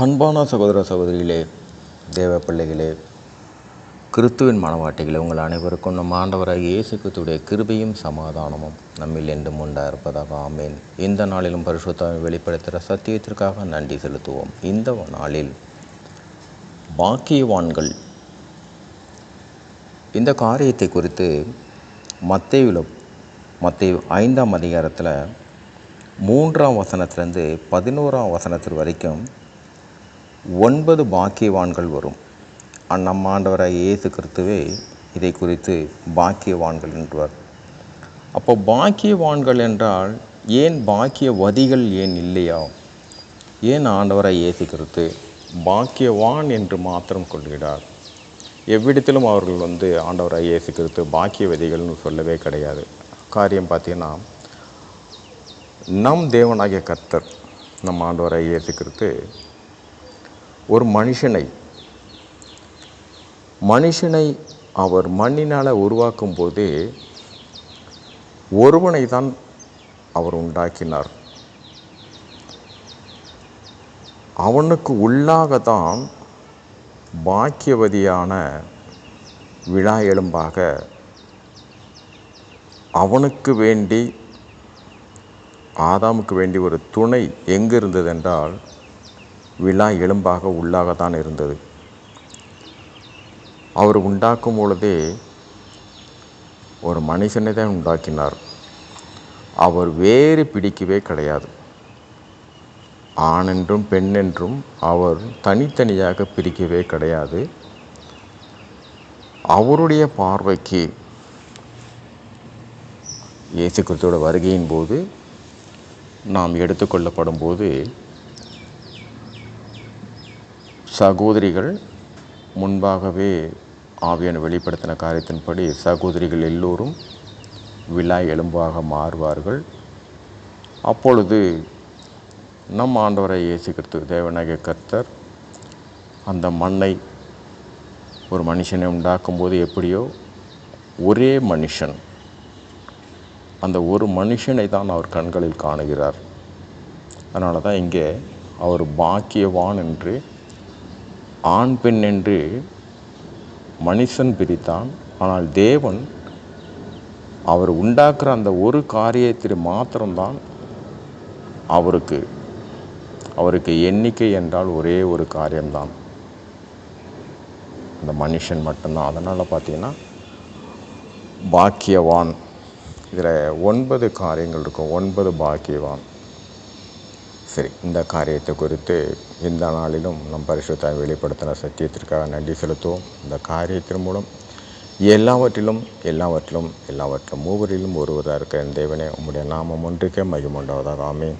அன்பான சகோதர சகோதரிகளே தேவ பிள்ளைகளே கிறிஸ்துவின் மனவாட்டிகளே உங்கள் அனைவருக்கும் நம் ஆண்டவராக இயேசு கிறிஸ்துடைய கிருபையும் சமாதானமும் நம்மில் என்றும் உண்டா இருப்பதாக ஆமேன். இந்த நாளிலும் பரிசுத்தாவை வெளிப்படுத்துகிற சத்தியத்திற்காக நன்றி செலுத்துவோம். இந்த நாளில் பாக்கியவான்கள் இந்த காரியத்தை குறித்து மத்தேயுல மத்திய ஐந்தாம் அதிகாரத்தில் மூன்றாம் வசனத்திலேருந்து பதினோராம் வசனத்தில் வரைக்கும் ஒன்பது பாக்கியவான்கள் வரும். நம் ஆண்டவராக இயேசு கிறிஸ்துவே இதை குறித்து பாக்கியவான்கள் என்றார் அப்போ பாக்கியவான்கள் என்றால் ஏன் பாக்கியவதிகள் ஏன் இல்லையா? ஏன் ஆண்டவராக இயேசு கிறிஸ்து பாக்கியவான் என்று மாத்திரம் கொள்கிறார் எவ்விடத்திலும் அவர்கள் வந்து ஆண்டவராக இயேசு கிறிஸ்து பாக்கியவதிகள்னு சொல்லவே கிடையாது. காரியம் பார்த்தீங்கன்னா நம் தேவனாகிய கர்த்தர் நம் ஆண்டவராக இயேசு கிறிஸ்து ஒரு மனுஷனை மனுஷனை அவர் மண்ணினால் உருவாக்கும் போது ஒருவனை தான் அவர் உண்டாக்கினார். அவனுக்கு உள்ளாகத்தான் பாக்கியவதியான விழா எலும்பாக அவனுக்கு வேண்டி ஆதாமுக்கு வேண்டி ஒரு துணை எங்கு என்றால் விழா எலும்பாக உள்ளாகத்தான் இருந்தது. அவர் உண்டாக்கும் பொழுதே ஒரு மனுஷனை தான் உண்டாக்கினார். அவர் வேறு பிடிக்கவே கிடையாது. ஆணென்றும் பெண்ணென்றும் அவர் தனித்தனியாக பிரிக்கவே கிடையாது. அவருடைய பார்வைக்கு இயேசு கிறிஸ்துவோட வருகையின் போது நாம் எடுத்துக்கொள்ளப்படும் போது சகோதரிகள் முன்பாகவே ஆவியான வெளிப்படுத்தின காரியத்தின்படி சகோதரிகள் எல்லோரும் விழா எலும்பாக மாறுவார்கள். அப்பொழுது நம் ஆண்டவரை இயேசு கிறிஸ்து கர்த்தர் அந்த மண்ணை ஒரு மனுஷனை உண்டாக்கும்போது எப்படியோ ஒரே மனுஷன் அந்த ஒரு மனுஷனை தான் அவர் கண்களில் காணுகிறார். அதனால தான் இங்கே அவர் பாக்கியவான் என்று ஆண் பெண் என்று மனுஷன் பிரித்தான். ஆனால் தேவன் அவர் உண்டாக்குற அந்த ஒரு காரியத்தில் மாத்திரம்தான் அவருக்கு அவருக்கு எண்ணிக்கை என்றால் ஒரே ஒரு காரியம்தான். அந்த மனுஷன் மட்டும்தான். அதனால் பார்த்தீங்கன்னா பாக்கியவான். இதில் ஒன்பது காரியங்கள் இருக்கும். ஒன்பது பாக்கியவான். சரி இந்த காரியத்தை குறித்து இந்த நாளிலும் நம் பரிசுத்தாய் வெளிப்படுத்தின சத்தியத்திற்காக நன்றி செலுத்துவோம். இந்த காரியத்தின் மூலம் எல்லாவற்றிலும் எல்லாவற்றிலும் எல்லாவற்றிலும் மூவரிலும் ஒருவராக இருக்க தேவனே உம்முடைய நாமம் ஒன்றுக்கே மகிமுண்டாவதாக ஆமேன்.